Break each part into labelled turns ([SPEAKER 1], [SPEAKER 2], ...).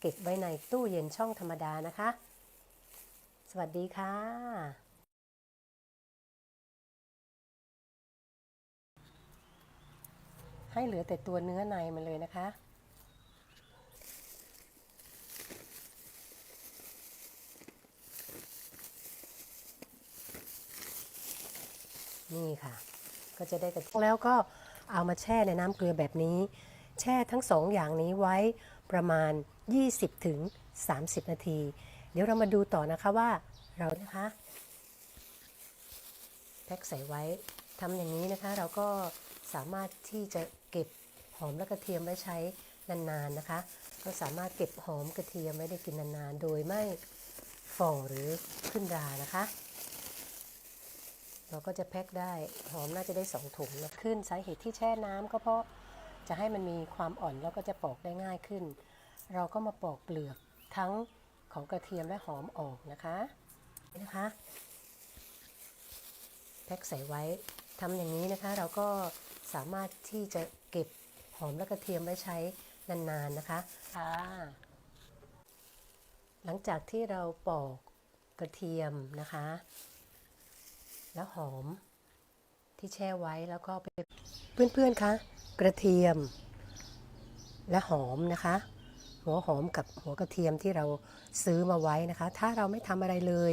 [SPEAKER 1] เก็บไว้ในตู้เย็นช่องธรรมดานะคะ สวัสดีค่ะ ให้เหลือแต่ตัวเนื้อในมันเลยนะคะนี่ค่ะ ก็จะได้กระทิแล้วก็เอามาแช่ในน้ำเกลือแบบนี้ แช่ทั้งสองอย่างนี้ไว้ประมาณ 20ถึง30 นาที เดี๋ยวเรามาดูต่อนะคะว่าเรานะคะแพ็คใส่ไว้ทำอย่างนี้นะคะเราก็สามารถที่จะเก็บหอมและกระเทียมไว้ใช้นานๆนะคะ ก็สามารถเก็บหอมกระเทียมไว้ได้กินนานๆ โดยไม่ฝ่อหรือขึ้นรานะคะ เราก็จะแพ็คได้หอมน่าจะได้ 2 ถุงนะขึ้นสาเหตุที่แช่น้ำก็เพราะจะให้มันมีความอ่อนแล้วก็จะปอกได้ง่ายขึ้น เราก็มาปอกเปลือกทั้งของกระเทียมและหอมออกนะคะนี่นะคะแพ็คใส่ไว้ทำอย่างนี้นะคะเราก็สามารถที่จะเก็บหอมและกระเทียมไว้ใช้นานๆนะคะค่ะหลังจากที่เราปอกกระเทียมนะคะ แล้วหอมที่แช่ไว้แล้วก็ไปเพื่อนๆคะกระเทียม และหอมนะคะ หัวหอมกับหัวกระเทียมที่เราซื้อมาไว้นะคะ ถ้าเราไม่ทำอะไรเลย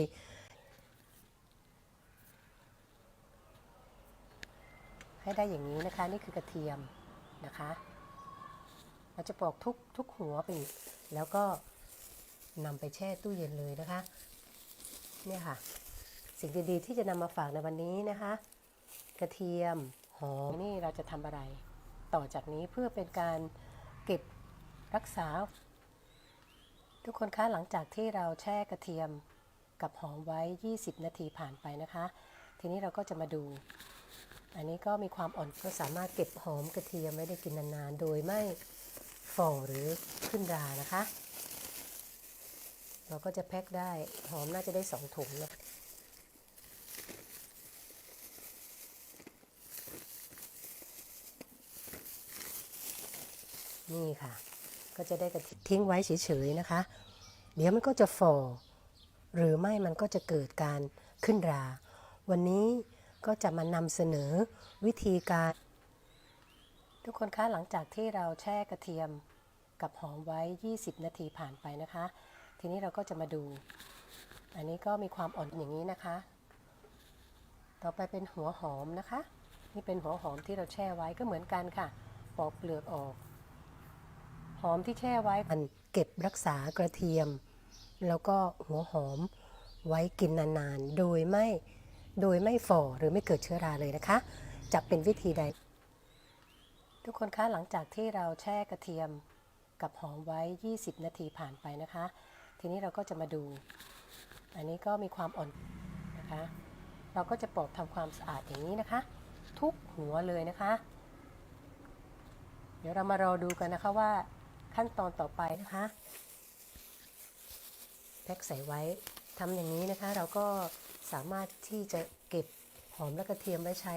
[SPEAKER 1] ให้ได้อย่างนี้นะคะ นี่คือกระเทียมนะคะเราจะปอกทุกทุกหัวไปแล้วก็นำไปแช่ตู้เย็นเลยนะคะเนี่ยค่ะ สิ่งดีๆที่จะนำมาฝากในวันนี้นะคะ กระเทียมหอมนี่เราจะทำอะไร ต่อจากนี้เพื่อเป็นการ รักษา ทุกคนคะหลังจากที่เราแช่กระเทียมกับหอมไว้ 20 นาทีผ่านไปนะคะ ทีนี้เราก็จะมาดู อันนี้ก็มีความอ่อนก็สามารถเก็บหอมกระเทียมไว้ได้กินนานๆ โดยไม่ฝ่อหรือขึ้นรานะคะ เราก็จะแพ็คได้หอมน่าจะได้ 2 ถุงนะนี่ค่ะ ก็จะได้กระทิทิ้งไว้เฉยๆนะคะ เดี๋ยวมันก็จะฝ่อหรือไม่มันก็จะเกิดการขึ้นรา วันนี้ก็จะมานำเสนอวิธีการ ทุกคนคะหลังจากที่เราแช่กระเทียมกับหอมไว้ 20 นาทีผ่านไปนะคะ ทีนี้เราก็จะมาดู อันนี้ก็มีความอ่อนอย่างนี้นะคะ ต่อไปเป็นหัวหอมนะคะ นี่เป็นหัวหอมที่เราแช่ไว้ก็เหมือนกันค่ะ ปอกเปลือกออก หอมที่แช่ไว้มันเก็บรักษากระเทียม แล้วก็หัวหอมไว้กินนานๆ โดยไม่โดยไม่ฝ่อหรือไม่เกิดเชื้อราเลยนะคะ จะเป็นวิธีใด ทุกคนคะหลังจากที่เราแช่กระเทียมกับหอมไว้ 20 นาทีผ่านไปนะคะ ทีนี้เราก็จะมาดู อันนี้ก็มีความอ่อนนะคะ เราก็จะปอกทำความสะอาดอย่างนี้นะคะ ทุกหัวเลยนะคะ เดี๋ยวเรามารอดูกันนะคะว่า ขั้นตอนต่อไปนะคะแพ็คใส่ไว้ทำอย่างนี้นะคะ เราก็สามารถที่จะเก็บหอมและกระเทียมไว้ใช้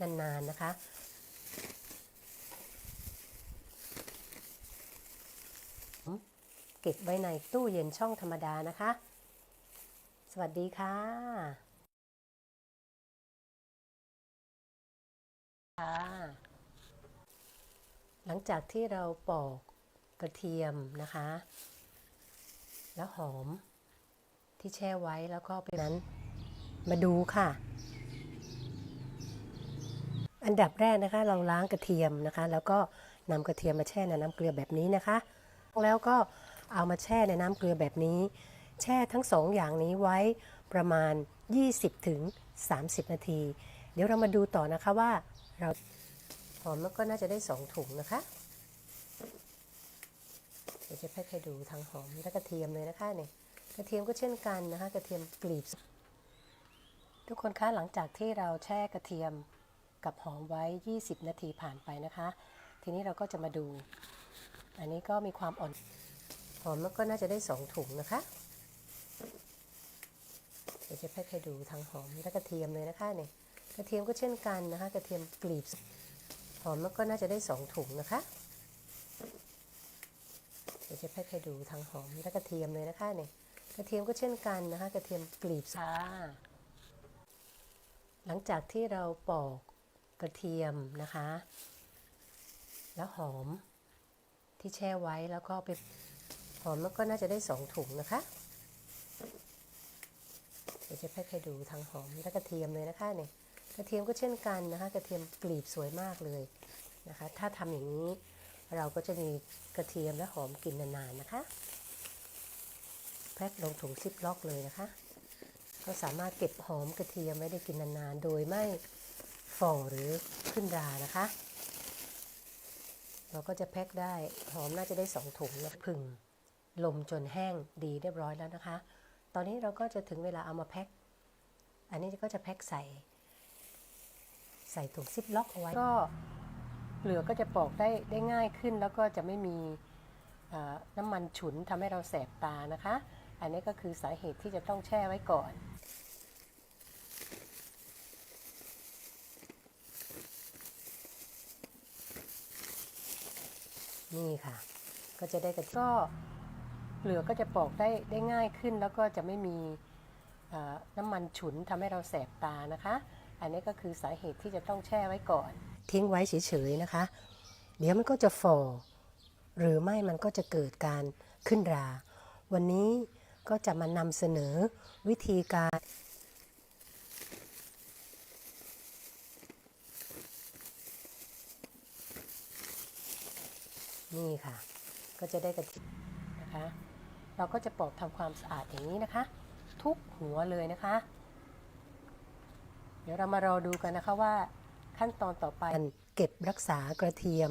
[SPEAKER 1] นานๆนะคะเก็บไว้ในตู้เย็นช่องธรรมดานะคะ สวัสดีค่ะค่ะหลังจากที่เราปอก กระเทียมนะคะ แล้วหอมที่แช่ไว้แล้วก็เป็นนั้นมาดูค่ะ อันดับแรกนะคะ เราล้างกระเทียมนะคะ แล้วก็นำกระเทียมมาแช่ในน้ำเกลือแบบนี้นะคะ แล้วก็เอามาแช่ในน้ำเกลือแบบนี้ แช่ทั้งสองอย่างนี้ไว้ประมาณ 20ถึง30 นาที เดี๋ยวเรามาดูต่อนะคะว่าเราหอมแล้วก็น่าจะได้สองถุงนะคะ ดี๋ยวจะแพ็คให้ดูทั้งหอมและกระเทียมเลยนะคะเนี่ยกระเทียมก็เช่นกันนะคะ กระเทียมกลีบ ทุกคนคะหลังจากที่เราแช่กระเทียมกับหอมไว้ 20 นาทีผ่านไปนะคะ ทีนี้เราก็จะมาดู อันนี้ก็มีความอ่อนหอมแล้วก็น่าจะได้สองถุงนะคะเดี๋ยวจะแพ็คให้ดูทั้งหอมและกระเทียมเลยนะคะเนี่ยกระเทียมก็เช่นกันนะคะ กระเทียมกลีบ หอมแล้วก็น่าจะได้สองถุงนะคะ ดี๋ยวจะแพ็คให้ดูทั้งหอมและกระเทียมเลยนะคะเนี่ยกระเทียมก็เช่นกันนะคะ กระเทียมกลีบซาหลังจากที่เราปอกกระเทียมนะคะ แล้วหอมที่แช่ไว้แล้วก็ไปหอมแล้วก็น่าจะได้สองถุงนะคะเดี๋ยวจะแพ็คให้ดูทั้งหอมและกระเทียมเลยนะคะเนี่ยกระเทียมก็เช่นกันนะคะ กระเทียมกลีบสวยมากเลยนะคะ ถ้าทำอย่างนี้ เราก็จะมีกระเทียมและหอมกินนานๆนะคะแพ็คลงถุงซิปล็อกเลยนะคะ ก็สามารถเก็บหอมกระเทียมไว้ได้กินนานๆ โดยไม่ฝ่อหรือขึ้นรานะคะ เราก็จะแพ็คได้หอมน่าจะได้สองถุงนะพึ่งลมจนแห้งดีเรียบร้อยแล้วนะคะ ตอนนี้เราก็จะถึงเวลาเอามาแพ็ค อันนี้ก็จะแพ็คใส่ ใส่ถุงซิปล็อกเอาไว้ก็ เปลือกก็จะปอกได้ได้ง่ายขึ้น แล้วก็จะไม่มีน้ำมันฉุนทำให้เราแสบตานะคะ อันนี้ก็คือสาเหตุที่จะต้องแช่ไว้ก่อนนี่ค่ะ ก็จะได้กระก็เปลือกก็จะปอกได้ได้ง่ายขึ้น แล้วก็จะไม่มีน้ำมันฉุนทำให้เราแสบตานะคะ อันนี้ก็คือสาเหตุที่จะต้องแช่ไว้ก่อน ทิ้งไว้เฉยๆนะคะ เดี๋ยวมันก็จะฝ่อหรือไม่มันก็จะเกิดการขึ้นรา วันนี้ก็จะมานำเสนอวิธีการนี่ค่ะ ก็จะได้กระทียมนะคะ เราก็จะปอกทำความสะอาดอย่างนี้นะคะ ทุกหัวเลยนะคะ เดี๋ยวเรามารอดูกันนะคะว่า ขั้นตอนต่อไปเก็บรักษากระเทียม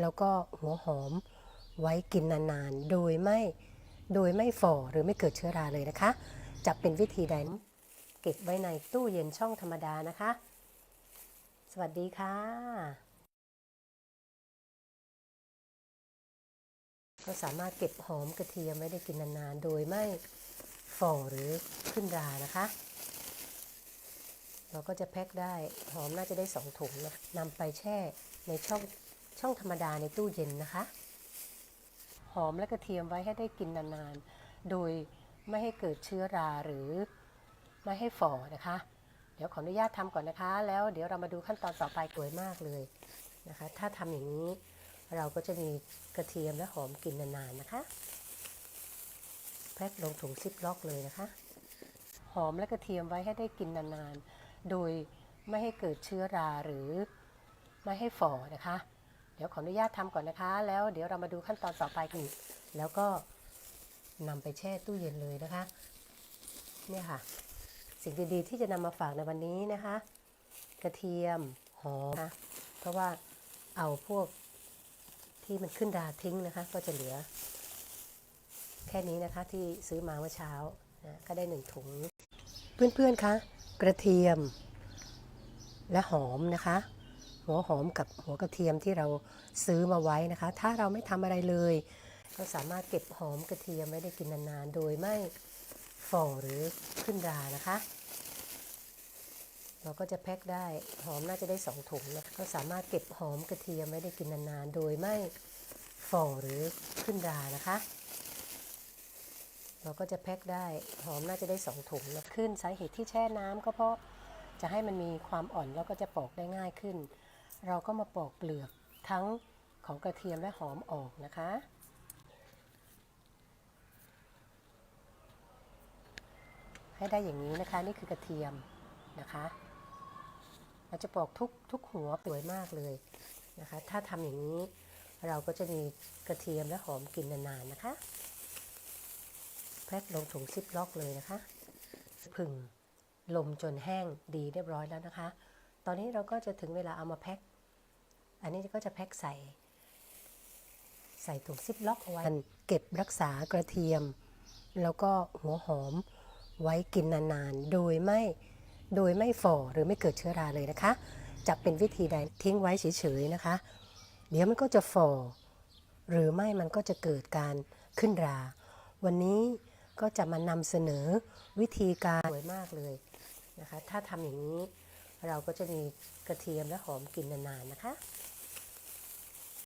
[SPEAKER 1] แล้วก็หัวหอมไว้กินนานๆ โดยไม่โดยไม่ฝ่อหรือไม่เกิดเชื้อราเลยนะคะ จะเป็นวิธีใดเก็บไว้ในตู้เย็นช่องธรรมดานะคะ สวัสดีค่ะ ก็สามารถเก็บหอมกระเทียมไว้ได้กินนานๆ โดยไม่ฝ่อหรือขึ้นรานะคะ เราก็จะแพ็คได้หอมน่าจะได้สองถุงนะนำไปแช่ในช่องช่องธรรมดาในตู้เย็นนะคะ หอมและกระเทียมไว้ให้ได้กินนานๆ โดยไม่ให้เกิดเชื้อราหรือไม่ให้ฝ่อนะคะ เดี๋ยวขออนุญาตทำก่อนนะคะ แล้วเดี๋ยวเรามาดูขั้นตอนต่อไปสวยมากเลยนะคะ ถ้าทำอย่างนี้เราก็จะมีกระเทียมและหอมกินนานๆนะคะแพ็คลงถุงซิปล็อกเลยนะคะ หอมและกระเทียมไว้ให้ได้กินนานๆ โดยไม่ให้เกิดเชื้อราหรือไม่ให้ฝ่อนะคะ เดี๋ยวขออนุญาตทำก่อนนะคะ แล้วเดี๋ยวเรามาดูขั้นตอนต่อไปกันแล้วก็นำไปแช่ตู้เย็นเลยนะคะเนี่ยค่ะ สิ่งดีๆที่จะนำมาฝากในวันนี้นะคะ กระเทียมหอมนะเพราะว่าเอาพวกที่มันขึ้นราทิ้งนะคะ ก็จะเหลือ แค่นี้นะคะที่ซื้อมาเมื่อเช้านะก็ได้หนึ่งถุง เพื่อนๆคะ กระเทียม และหอมนะคะ หัวหอมกับหัวกระเทียมที่เราซื้อมาไว้นะคะ ถ้าเราไม่ทำอะไรเลย ก็สามารถเก็บหอมกระเทียมไว้ได้กินนานๆ โดยไม่ฝ่อหรือขึ้นรานะคะ เราก็จะแพ็คได้หอมน่าจะได้สองถุงนะก็สามารถเก็บหอมกระเทียมไว้ได้กินนานๆ โดยไม่ฝ่อหรือขึ้นรานะคะ เราก็จะแพ็คได้หอมน่าจะได้สองถุงนะขึ้นสาเหตุที่แช่น้ำก็เพราะจะให้มันมีความอ่อนแล้วก็จะปอกได้ง่ายขึ้น เราก็มาปอกเปลือกทั้งของกระเทียมและหอมออกนะคะให้ได้อย่างนี้นะคะนี่คือกระเทียมนะคะ เราจะปอกทุกทุกหัวสวยมากเลยนะคะ ถ้าทำอย่างนี้เราก็จะมีกระเทียมและหอมกินนานๆนะคะ แพ็คลงถุงซิปล็อกเลยนะคะ พึ่งลมจนแห้งดีเรียบร้อยแล้วนะคะ ตอนนี้เราก็จะถึงเวลาเอามาแพ็ค อันนี้ก็จะแพ็คใส่ ใส่ถุงซิปล็อกเอาไว้ เก็บรักษากระเทียม แล้วก็หัวหอมไว้กินนานๆ โดยไม่โดยไม่ฝ่อหรือไม่เกิดเชื้อราเลยนะคะ จะเป็นวิธีใดทิ้งไว้เฉยๆนะคะ เดี๋ยวมันก็จะฝ่อหรือไม่มันก็จะเกิดการขึ้นรา วันนี้ ก็จะมานำเสนอวิธีการสวยมากเลยนะคะ ถ้าทำอย่างนี้เราก็จะมีกระเทียมและหอมกลิ่นนานๆนะคะ